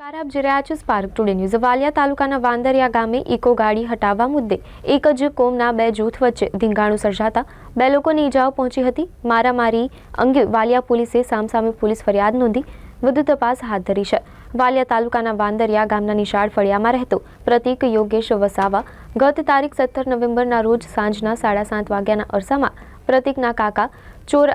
Car આપ જોઈ રહ્યા છો સ્પાર્ક ટુડે ન્યૂઝ વાલિયા તાલુકાના વાંદરિયા ગામે ઇકો ગાડી હટાવવા મુદ્દે એક જ કોમના બે જૂથ વચ્ચે ધીંગાણું સર્જાતા બે લોકોને ઈજાઓ પહોંચી હતી. મારામારી અંગે વાલિયા પોલીસે સામસામે પોલીસ ફરિયાદ નોંધી વધુ તપાસ હાથ ધરી છે. વાલિયા તાલુકાના વાંદરિયા ગામના નિશાળ ફળિયામાં રહેતો પ્રતિક યોગેશ વસાવા ગત તારીખ સત્તર નવેમ્બરના રોજ સાંજના સાડા સાત વાગ્યાના અરસામાં પ્રતિકના કાકા ચોર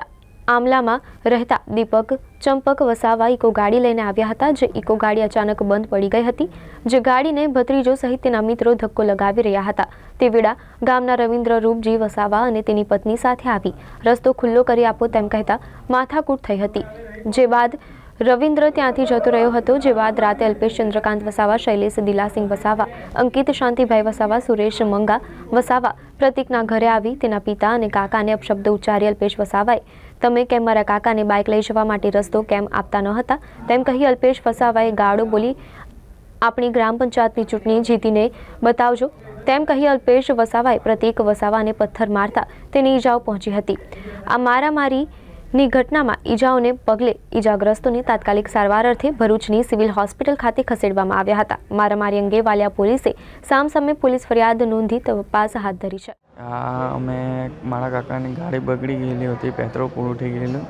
આમલામાં રહેતા દીપક ચંપક વસાવા ઇકો ગાડી લઈને આવ્યા હતા, જે ઇકો ગાડી અચાનક બંધ પડી ગઈ હતી, જે ગાડીને ભત્રીજો સહિત તેના મિત્રો ધક્કો લગાવી રહ્યા હતા. તે વેળા ગામના રવિન્દ્ર રૂપજી વસાવા અને તેની પત્ની સાથે આવી. રસ્તો ખુલ્લો કરી આપો તેમ કહેતા માથાકૂટ થઈ હતી. જે બાદ રવિન્દ્ર ત્યાંથી જતો રહ્યો હતો, જે બાદ રાતે અલ્પેશ ચંદ્રકાંત વસાવા, શૈલેષ દિલાસિંહ વસાવા, અંકિત શાંતિભાઈ વસાવા, સુરેશ મંગા વસાવા પ્રતિકના ઘરે આવી તેના પિતા અને કાકાને અપશબ્દ ઉચ્ચારી અલ્પેશ વસાવાએ, તમે કેમ મારા કાકાને બાઇક લઈ જવા માટે રસ્તો કેમ આપતા ન હતા તેમ કહી અલ્પેશ વસાવાએ ગાળો બોલી, આપણી ગ્રામ પંચાયતની ચૂંટણી જીતીને બતાવજો તેમ કહી અલ્પેશ વસાવાએ પ્રતિક વસાવાને પથ્થર મારતા તેની ઈજાઓ પહોંચી હતી. આ મારામારીની ઘટનામાં ઈજાઓને પગલે ઈજાગ્રસ્તોને તાત્કાલિક સારવાર અર્થે ભરૂચની સિવિલ હોસ્પિટલ ખાતે ખસેડવામાં આવ્યા હતા. મારામારી અંગે વાલિયા પોલીસે સામસામે પોલીસ ફરિયાદ નોંધી તપાસ હાથ ધરી છે. આ અમે મારા કાકાની ગાડી બગડી ગયેલી હતી, પેટ્રોલ પૂરું થઈ ગયેલું.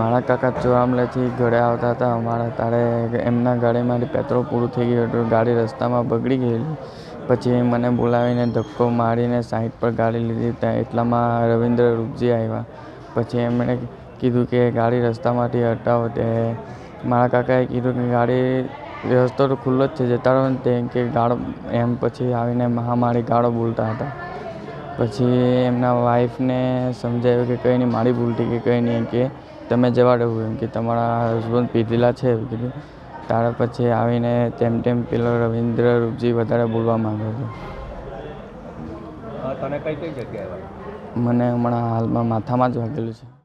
મારા કાકા ચોરામલેથી ઘરે આવતા હતા. અમારા તારે એમના ગાડીમાંથી પેટ્રોલ પૂરું થઈ ગયું હતું, ગાડી રસ્તામાં બગડી ગયેલી. પછી મને બોલાવીને ધક્કો મારીને સાઈડ પર ગાડી લીધી ત્યાં એટલામાં રવિન્દ્ર રૂપજી આવ્યા. પછી એમણે કીધું કે ગાડી રસ્તામાંથી હટાવો તે. મારા કાકાએ કીધું કે ગાડી રસ્તો તો ખુલ્લો જ છે જતા રહો ને તે કે ગાળો. એમ પછી આવીને મહામારી ગાળો બોલતા હતા. પછી એમના વાઈફને સમજાવ્યું કે કંઈ નહીં મારી ભૂલ થઈ કે કંઈ નહીં કે તમે જવા દેવું એમ કે તમારા હસબન્ડ પીધેલા છે એવું કીધું. ત્યાર પછી આવીને તેમ તેમ પેલો રવિન્દ્ર રૂપજી વધારે બોલવા માંગ્યો હતો. તને કઈ કઈ જગ્યાએ મને હમણાં હાલમાં માથામાં જ વાગેલું છે.